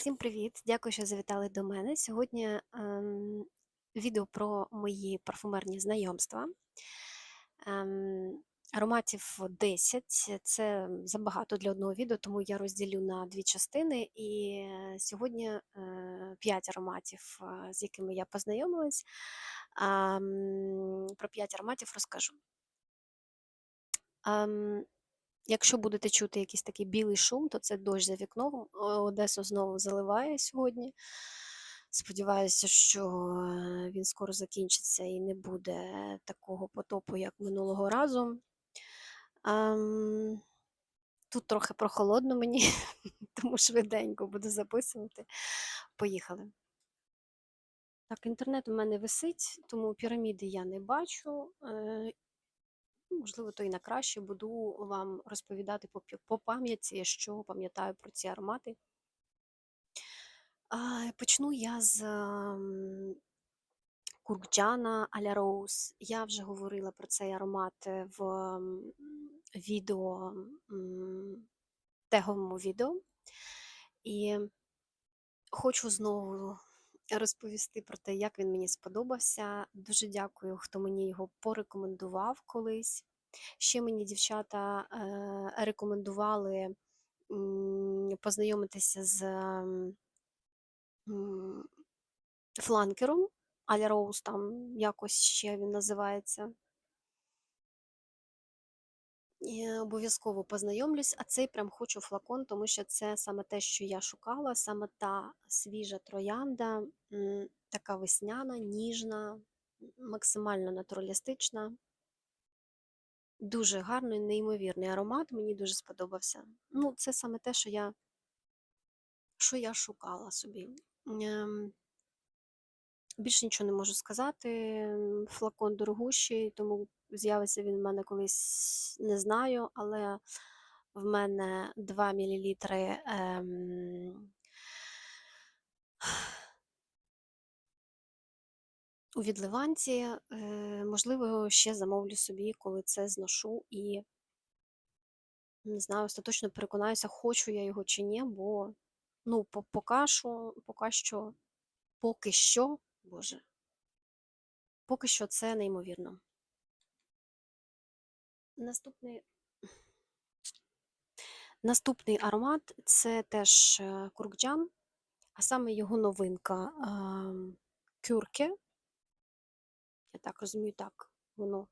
Всім привіт! Дякую, що завітали до мене. Сьогодні ем, відео про мої парфумерні знайомства. Ем, ароматів 10 це забагато для одного відео, тому я розділю на дві частини. І е, сьогодні е, 5 ароматів, е, з якими я познайомилась. Ем, про 5 ароматів розкажу. Ем, Якщо будете чути якийсь такий білий шум, то це дощ за вікном. Одесу знову заливає сьогодні. Сподіваюся, що е, він скоро закінчиться і не буде такого потопу, як минулого разу. Ам, Тут трохи прохолодно мені, тому швиденько буду записувати. Поїхали. Так, інтернет у мене висить, тому піраміди я не бачу. Е, Можливо, то і на краще буду вам розповідати по, по пам'яті, що пам'ятаю про ці аромати. Почну я з м, Куркджана Аля Роуз. Я вже говорила про цей аромат в відео, теговому відео. І хочу знову розповісти про те, як він мені сподобався. Дуже дякую, хто мені його порекомендував колись. Ще мені дівчата е, рекомендували познайомитися з фланкером Аля Роуз, там якось ще він називається. Обов'язково познайомлюсь, а цей прям хочу флакон, тому що це саме те, що я шукала, саме та свіжа троянда, така весняна, ніжна, максимально натуралістична. Дуже гарний, неймовірний аромат, мені дуже сподобався. Ну, це саме те, що я що я шукала собі. Ем, більше нічого не можу сказати. Флакон дорогущий, тому з'явиться він в мене колись не знаю, але в мене 2 мл у відливанці. Е, можливо, ще замовлю собі, коли це зношу і не знаю, остаточно переконаюся, хочу я його чи ні, бо ну, поки що, поки що, поки що, боже, поки що це неймовірно. Наступний Наступний аромат це теж е, куркджан, а саме його новинка кюрке. Я так розумію, так воно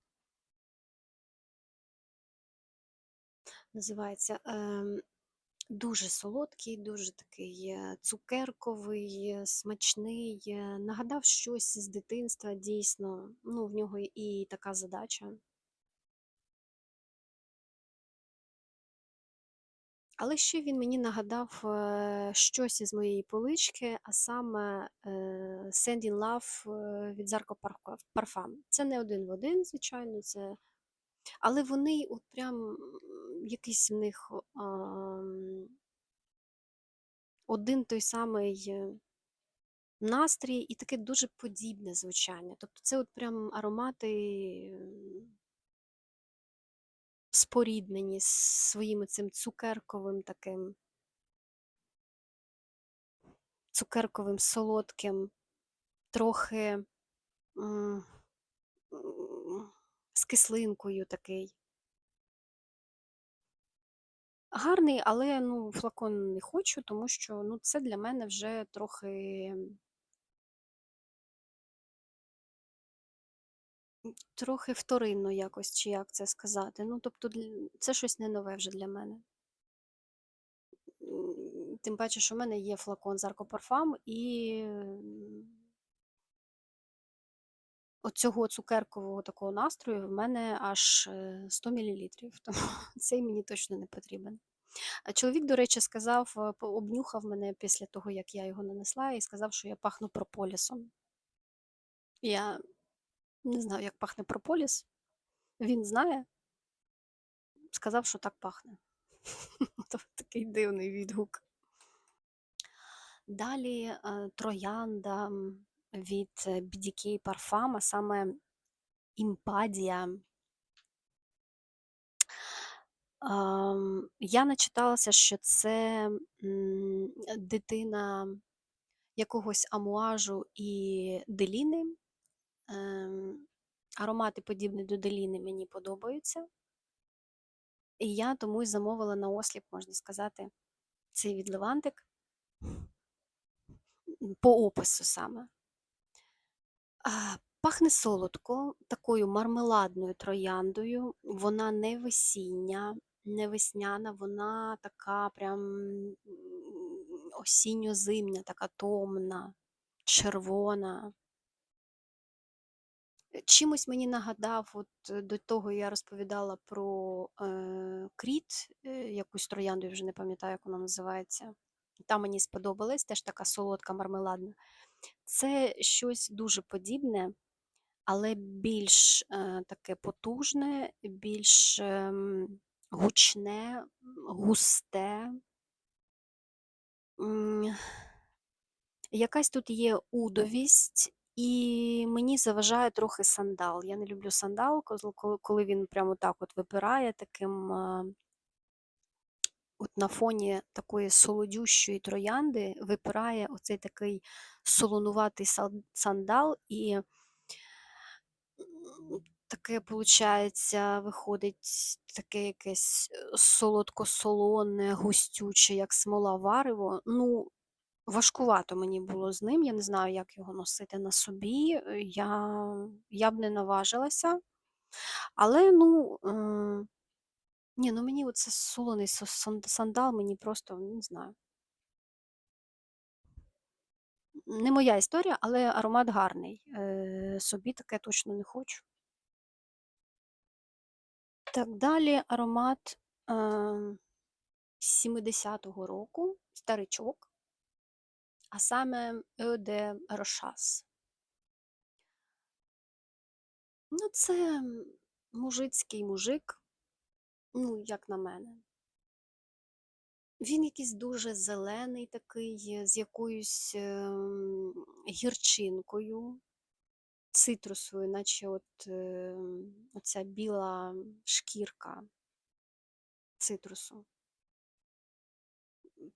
називається. Ем, дуже солодкий, дуже такий е, цукерковий, е, смачний. Нагадав щось з дитинства, дійсно. Ну, в нього і така задача. Але ще він мені нагадав е, щось із моєї полички, а саме е, Sending Love е, від Zarko Parfum. Це не один в один, звичайно, це... але вони от прям якийсь в них один той самий настрій і таке дуже подібне звучання. Тобто це от прям аромати споріднені з своїм цим цукерковим таким, цукерковим солодким, трохи з кислинкою такий. Гарний, але ну, флакон не хочу, тому що ну, це для мене вже трохи Трохи вторинно якось, чи як це сказати. Ну, тобто, це щось не нове вже для мене. Тим паче, що в мене є флакон з Аркопарфам і оцього цукеркового такого настрою в мене аж 100 е, мл, тому цей мені точно не потрібен. Чоловік, до речі, сказав, е, обнюхав мене після того, як я його нанесла, і сказав, що я пахну прополісом. Я не знаю, як пахне прополіс. Він знає, сказав, що так пахне. Такий дивний відгук. Далі е, троянда від BDK Parfum, а саме імпадія. Я начиталася, що це, дитина якогось амуажу і деліни. Ем, аромати, подібні до деліни, мені подобаються. І я тому й замовила на осліп, можна сказати, цей відливантик по опису саме. Пахне солодко, такою мармеладною трояндою. Вона не весіння, не весняна, вона така прям осінньо-зимня, така томна, червона. Чимось мені нагадав, от е, до того я розповідала про е, кріт, е, якусь троянду, я вже не пам'ятаю, як вона називається. Та мені сподобалась, теж така солодка, мармеладна. Це щось дуже подібне, але більш е, таке потужне, більш е, гучне, густе. Якась тут є удовість, і мені заважає трохи сандал. Я не люблю сандал, коли він прямо так от випирає таким. е, От на фоні такої солодющої троянди випирає оцей такий солонуватий сандал, і таке, виходить, виходить таке якесь е, солодко-солоне, густюче, як смола варево. Ну, важкувато мені було з ним. Я не знаю, як його носити на собі. е, Я, я б не наважилася. Але, ну, е, ні, ну мені оце солоний сандал, мені просто не знаю. Не моя історія, але аромат гарний. Е, собі таке точно не хочу. Так, далі аромат е, 70-го року, старичок, а саме de Rochas. Ну, це мужицький мужик, ну, як на мене. Він якийсь дуже зелений такий, з якоюсь ем, гірчинкою, цитрусовою, наче от ем, оця біла шкірка цитрусу.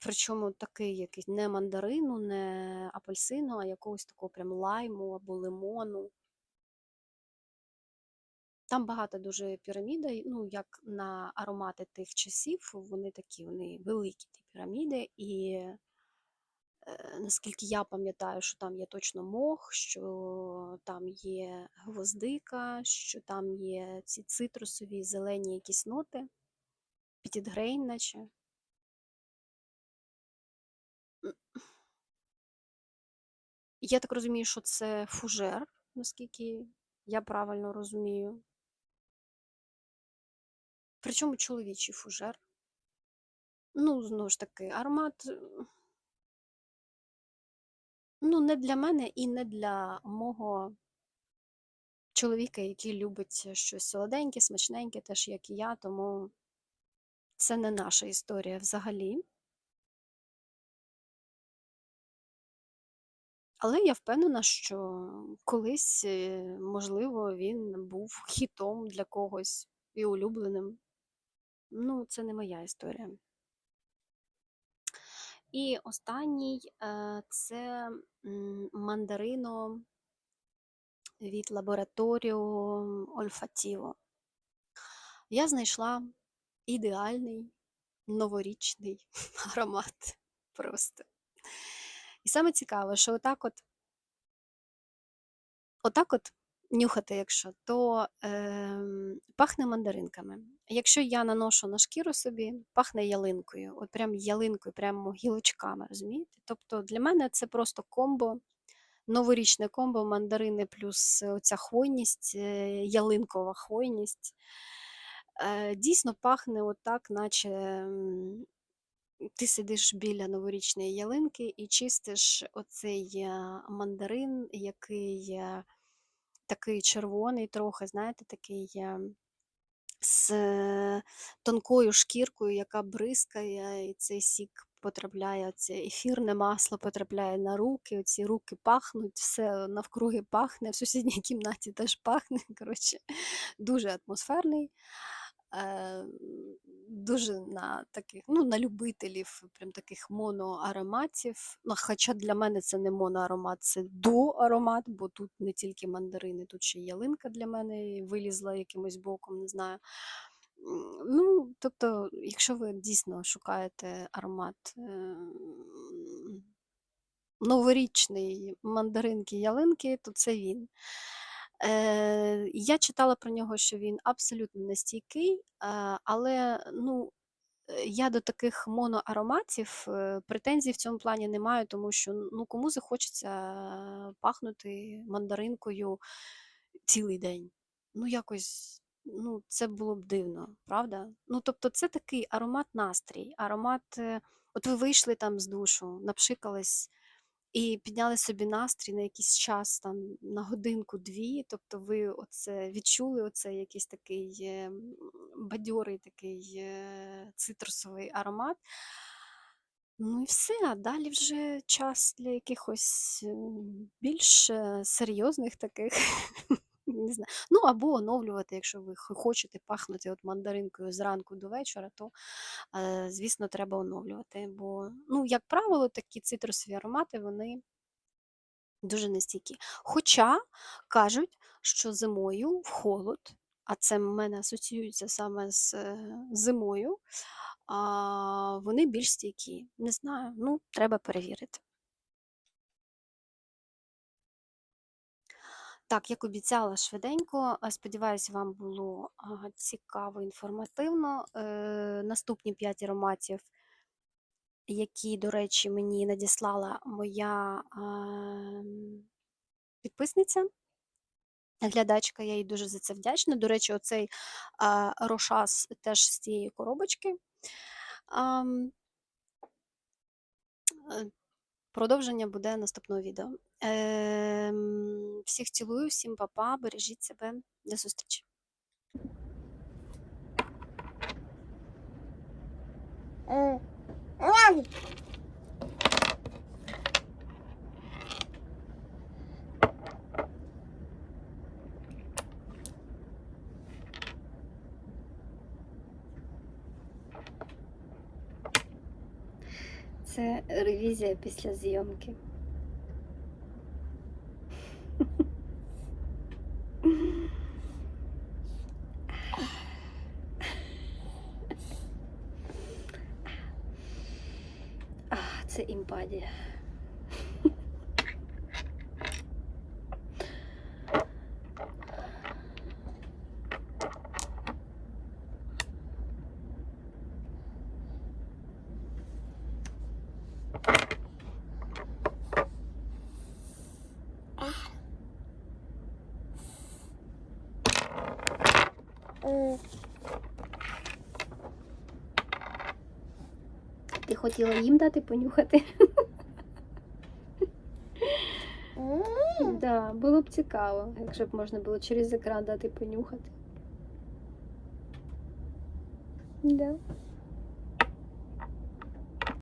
Причому такий якийсь не мандарину, не апельсину, а якогось такого прям лайму або лимону. Там багато дуже піраміди, ну, як на аромати тих часів, вони такі, вони великі ті піраміди, і е, наскільки я пам'ятаю, що там є точно мох, що там є гвоздика, що там є ці цитрусові зелені якісь ноти, пітідгрейн, наче. Я так розумію, що це фужер, наскільки я правильно розумію. Причому чоловічий фужер. Ну, знову ж таки, аромат, е, ну, не для мене і не для мого чоловіка, який любить щось солоденьке, смачненьке, теж як і я, тому це не наша історія взагалі. Але я впевнена, що колись, е, можливо, він був хітом для когось і улюбленим. Ну, це не моя історія. І останній е, це мандарино від лабораторію Ольфатіво. Я знайшла ідеальний новорічний аромат просто. І саме цікаве, що отак от, отак от нюхати, якщо, то ем, пахне мандаринками. Якщо я наношу на шкіру собі, пахне ялинкою, от прям ялинкою, прямо гілочками, розумієте? Тобто для мене це просто комбо, новорічне комбо, мандарини плюс оця хвойність, е, ялинкова хвойність. Е, Дійсно пахне отак, наче ти сидиш біля новорічної ялинки і чистиш оцей е, мандарин, який е, такий червоний, трохи, знаєте, такий е, з тонкою шкіркою, яка бризкає, і цей сік потрапляє, це ефірне масло потрапляє на руки, оці руки пахнуть, все навкруги пахне, в сусідній кімнаті теж пахне. Коротше, дуже атмосферний. Е, дуже на таких, ну, на любителів прям таких моноароматів. Ну, хоча для мене це не моноаромат, це дуоаромат, бо тут не тільки мандарини, тут ще ялинка для мене вилізла якимось боком, не знаю. Ну, тобто, якщо ви дійсно шукаєте аромат ем, новорічний мандаринки ялинки, то це він. Е, я читала про нього, що він абсолютно нестійкий, е, але ну, е, я до таких моноароматів е, претензій в цьому плані не маю, тому що ну, кому захочеться пахнути мандаринкою цілий день. Ну, якось, ну, це було б дивно, правда? Ну, тобто, це такий аромат настрій, аромат. От ви вийшли там з душу, напшикались і підняли собі настрій на якийсь час, там, на годинку-дві, тобто ви оце відчули оце якийсь такий е, бадьорий такий е, цитрусовий аромат. Ну і все, а далі вже час для якихось е, більш е, серйозних таких, не знаю. Ну або оновлювати, якщо ви хочете пахнути от мандаринкою зранку до вечора, то е, звісно, треба оновлювати. Бо, ну, як правило, такі цитрусові аромати вони дуже нестійкі. Хоча кажуть, що зимою в холод, а це в мене асоціюється саме з е, зимою, вони більш стійкі. Не знаю, ну, треба перевірити. Так, як обіцяла швиденько, а, сподіваюсь, вам було цікаво, інформативно. Е, наступні 5 ароматів, які, до речі, мені надіслала моя підписниця, глядачка, я їй дуже за це вдячна. До речі, оцей рошас теж з цієї коробочки. Е, Продовження буде наступного відео. Ем, всіх цілую, всім па-па, бережіть себе, до зустрічі. М. Це ревізія після зйомки. Це імпадія. Ти хотіла їм дати понюхати? Так, Да, було б цікаво, якщо б можна було через екран дати понюхати. Да.